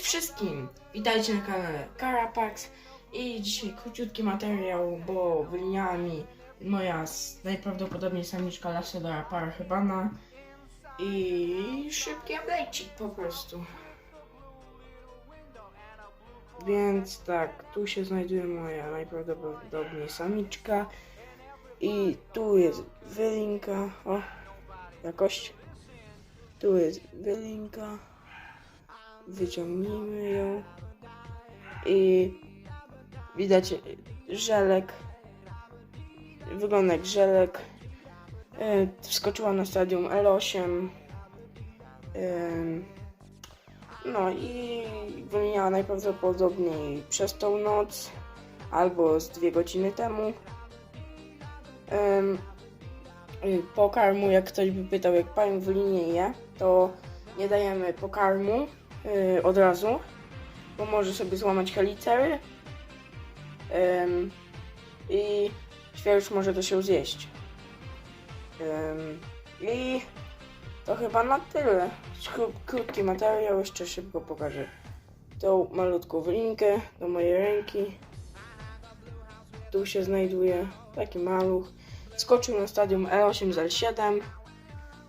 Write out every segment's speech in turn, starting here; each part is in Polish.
wszystkim! Witajcie na kanale Carapax i dzisiaj króciutki materiał, bo wylinęła mi moja najprawdopodobniej samiczka Lasedora Parachybana i szybki update'cik po prostu. Więc tak, tu się znajduje moja najprawdopodobniej samiczka i tu jest wylinka, o, jakość. Tu jest wylinka. Wyciągnijmy ją. I widać e, żelek. Wygląda jak żelek. E, Wskoczyła na stadium L8. Em, No i wymieniała najprawdopodobniej przez tą noc albo z dwie godziny temu. Em, y, Pokarmu, jak ktoś by pytał, jak pająk wylinieje, to nie dajemy pokarmu y, od razu, bo może sobie złamać helicery Ym, i świercz może to się zjeść. Ym, I to chyba na tyle. Kró- Krótki materiał, jeszcze szybko pokażę tą malutką wylinkę do mojej ręki. Tu się znajduje taki maluch. Skoczył na stadium E8 z L7.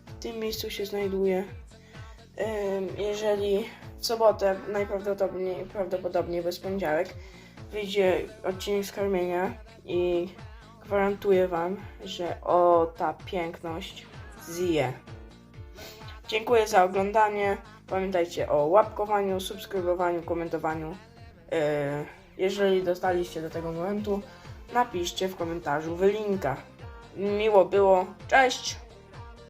W tym miejscu się znajduje. Jeżeli sobotę, najprawdopodobniej prawdopodobnie bez poniedziałek, wyjdzie odcinek z karmienia i gwarantuję Wam, że o ta piękność zje. Dziękuję za oglądanie. Pamiętajcie o łapkowaniu, subskrybowaniu, komentowaniu. Yy, Jeżeli dostaliście do tego momentu, napiszcie w komentarzu wylinka. Miło było. Cześć!